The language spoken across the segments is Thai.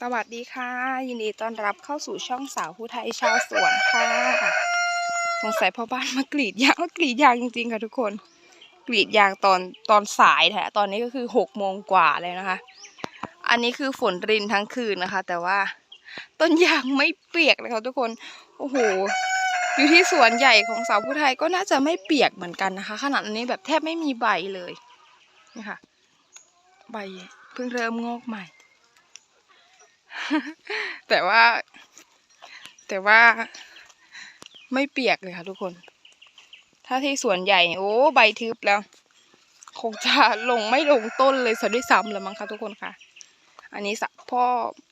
สวัสดีค่ะ ยินดีต้อนรับเข้าสู่ช่องสาวผู้ไทยชาวสวนค่ะสงสัยพ่อบ้านมากรีดยางกรีดยางจริงๆค่ะทุกคน กรีดยางตอนตอนสายแท้ตอนนี้ก็คือหกโมงกว่าเลยนะคะ อันนี้คือฝนรินทั้งคืนนะคะ แต่ว่าต้นยางไม่เปียกเลยค่ะทุกคนโอ้โหอยู่ที่สวนใหญ่ของสาวผู้ไทยก็น่าจะไม่เปียกเหมือนกันนะคะขนาดนี้แบบแทบไม่มีใบเลยนี่ค่ะ ใบเพิ่งเริ่มงอกใหม่ แต่ว่า แต่ว่าไม่เปียกเลยค่ะทุกคน ถ้าที่สวนใหญ่ โอ้ใบทึบแล้ว คงจะลงไม่ลงต้นเลยซะด้วยซ้ำแล้วมั้งคะทุกคนค่ะ อันนี้สะพ่อ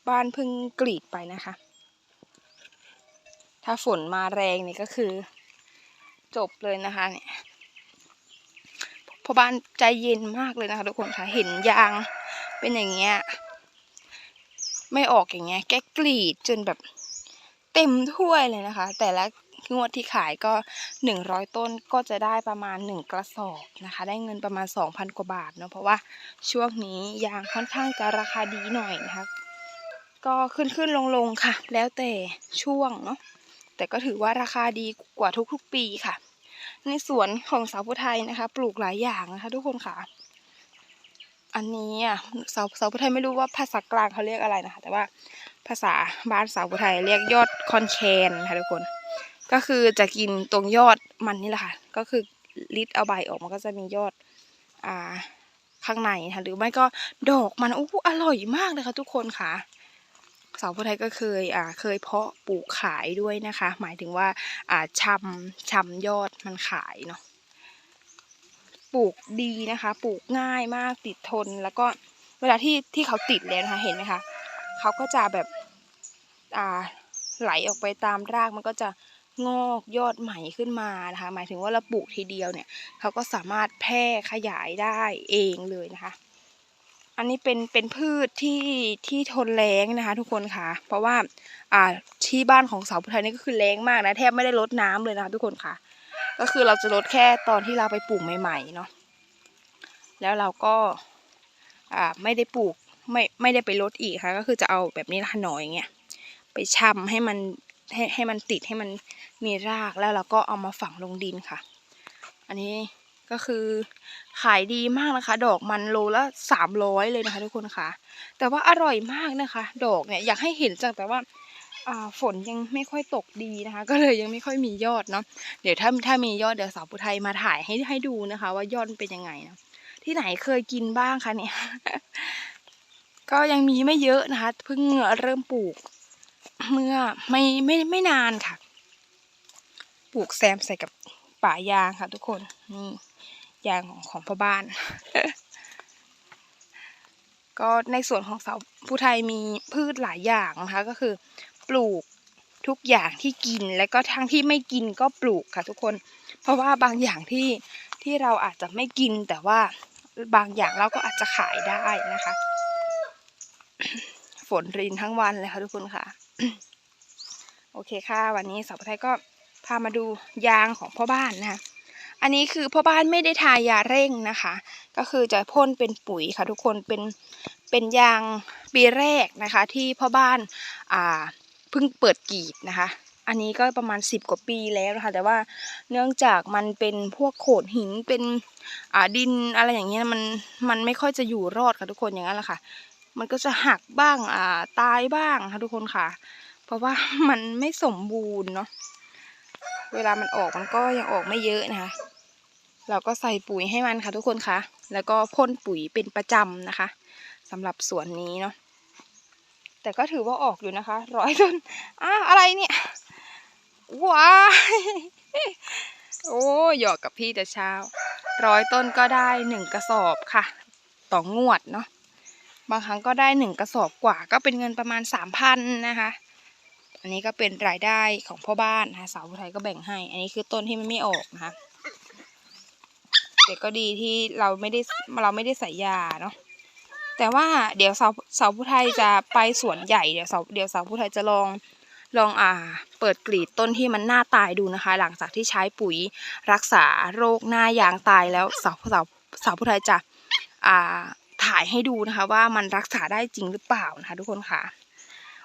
บ้านเพิ่งกรีดไปนะคะ ถ้าฝนมาแรงนี่ก็คือ จบเลยนะคะเนี่ยพ่อบ้านใจเย็นมากเลยนะคะทุกคนค่ะ เห็นยางเป็นอย่างเงี้ย ไม่ออกอย่างเงี้ย แกกรีดจนแบบเต็มถ้วยเลยนะคะ แต่ละงวดที่ขายก็หนึ่งร้อยต้นก็จะได้ประมาณหนึ่งกระสอบนะคะ ได้เงินประมาณสองพันกว่าบาทเนาะเพราะว่าช่วงนี้ยางค่อนข้างจะราคาดีหน่อยนะคะ ก็ขึ้นขึ้นลงลงค่ะ แล้วแต่ช่วงเนาะแต่ก็ถือว่าราคาดีกว่าทุกๆปีค่ะ ในสวนของสาวผู้ไทยนะคะ ปลูกหลายอย่างนะคะ ทุกคนค่ะ อันนี้อะสาวสาวผู้ไทยไม่รู้ว่าภาษากลางเขาเรียกอะไรนะคะ แต่ว่าภาษาบ้านสาวผู้ไทยเรียกยอดคอนแคนค่ะทุกคน ก็คือจะกินตรงยอดมันนี่แหละค่ะ ก็คือลิดเอาใบออกมันก็จะมียอดอ่าข้างในนะคะหรือไม่ก็ดอกมันอู้อร่อยมากเลยค่ะทุกคนค่ะสาวผู้ไทยก็เคยอ่าเคยเพาะปลูกขายด้วยนะคะ หมายถึงว่าอ่าชำชำยอดมันขายเนาะ ปลูกดีนะคะ ปลูกง่ายมากติดทน แล้วก็เวลาที่ที่เขาติดแล้วนะคะเห็นไหมคะเขาก็จะแบบอ่าไหลออกไปตามรากมันก็จะงอกยอดใหม่ขึ้นมานะคะ หมายถึงว่าเราปลูกทีเดียวเนี่ยเขาก็สามารถแพร่ขยายได้เองเลยนะคะ อันนี้เป็นเป็นพืชที่ที่ทนแล้งนะคะ ทุกคนค่ะ เพราะว่าอ่าที่บ้านของสาวพุทยนี่ก็คือแล้งมากนะแทบไม่ได้ลดน้ำเลยนะคะทุกคนค่ะ ก็คือเราจะลดแค่ตอนที่เราไปปลูกใหม่ๆเนาะแล้วเราก็อ่าไม่ได้ปลูกไม่ไม่ได้ไปลดอีกค่ะ ก็คือจะเอาแบบนี้ละหน่อยอย่างเงี้ยไปชำให้มันให้ให้มันติดให้มันมีรากแล้วเราก็เอามาฝังลงดินค่ะ อันนี้ก็คือขายดีมากนะคะ ดอกมันโลละสามร้อยเลยนะคะ ทุกคนค่ะ แต่ว่าอร่อยมากนะคะ ดอกเนี่ยอยากให้เห็นจังแต่ว่า ฝนยังไม่ค่อยตกดีนะคะ ก็เลยยังไม่ค่อยมียอดเนาะเดี๋ยวถ้าถ้ามียอดเดี๋ยวสาวปุไทยมาถ่ายให้ให้ดูนะคะ ว่ายอดเป็นยังไงนะที่ไหนเคยกินบ้างคะเนี่ย ก็ยังมีไม่เยอะนะคะเพิ่งเริ่มปลูก เมื่อไม่ไม่ไม่นานค่ะ ปลูกแซมใส่กับป่ายางค่ะ ทุกคนนี่ยางของของพ่อบ้าน ก็ในส่วนของสาวผู้ไทยมีพืชหลายอย่างนะคะ ก็คือ ปลูกทุกอย่างที่กินและก็ทั้งที่ไม่กินก็ปลูกค่ะทุกคน เพราะว่าบางอย่างที่ที่เราอาจจะไม่กินแต่ว่าบางอย่างเราก็อาจจะขายได้นะคะ ฝนรินทั้งวันเลยค่ะทุกคนค่ะ โอเคค่ะ วันนี้สาวไทยก็พามาดูยางของพ่อบ้านนะคะอันนี้คือพ่อบ้านไม่ได้ทายาเร่งนะคะ ก็คือจะพ่นเป็นปุ๋ยค่ะทุกคนเป็นเป็นยางปีแรกนะคะ ที่พ่อบ้านอ่า เพิ่งเปิดกรีดนะคะ อันนี้ก็ประมาณสิบกว่าปีแล้วนะคะ แต่ว่าเนื่องจากมันเป็นพวกโขดหินเป็นอ่าดินอะไรอย่างเงี้ยมันมันไม่ค่อยจะอยู่รอดค่ะทุกคนอย่างนั้นแหละค่ะ มันก็จะหักบ้างอ่าตายบ้างค่ะทุกคนค่ะ เพราะว่ามันไม่สมบูรณ์เนาะเวลามันออกมันก็ยังออกไม่เยอะนะคะ เราก็ใส่ปุ๋ยให้มันค่ะทุกคนคะแล้วก็พ่นปุ๋ยเป็นประจำนะคะสำหรับสวนนี้เนาะ แต่ก็ถือว่าออกอยู่นะคะร้อยต้นอ้าอะไรเนี่ยว้าโอ้หยอกกับพี่แต่เช้า ร้อยต้นก็ได้หนึ่งกระสอบค่ะ ต่องวดเนาะบางครั้งก็ได้หนึ่งกระสอบกว่าก็เป็นเงินประมาณสามพันนะคะ อันนี้ก็เป็นรายได้ของพ่อบ้านนะคะสาวผู้ไทยก็แบ่งให้ อันนี้คือต้นที่มันไม่ออกนะคะแต่ก็ดีที่เราไม่ได้เราไม่ได้ใส่ยาเนาะ แต่ว่าเดี๋ยวสาวสาวผู้ไทยจะไปสวนใหญ่เดี๋ยวสาวเดี๋ยวสาวผู้ไทยจะลองลองอ่าเปิดกรีดต้นที่มันหน้าตายดูนะคะ หลังจากที่ใช้ปุ๋ยรักษาโรคหน้ายางตายแล้วสาวสาวสาวผู้ไทยจะอ่าถ่ายให้ดูนะคะว่ามันรักษาได้จริงหรือเปล่านะคะทุกคนค่ะ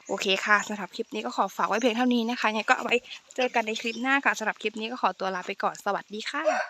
โอเคค่ะสำหรับคลิปนี้ก็ขอฝากไว้เพียงเท่านี้นะคะยังไงก็เอาไว้เจอกันในคลิปหน้าค่ะสำหรับคลิปนี้ก็ขอตัวลาไปก่อนสวัสดีค่ะ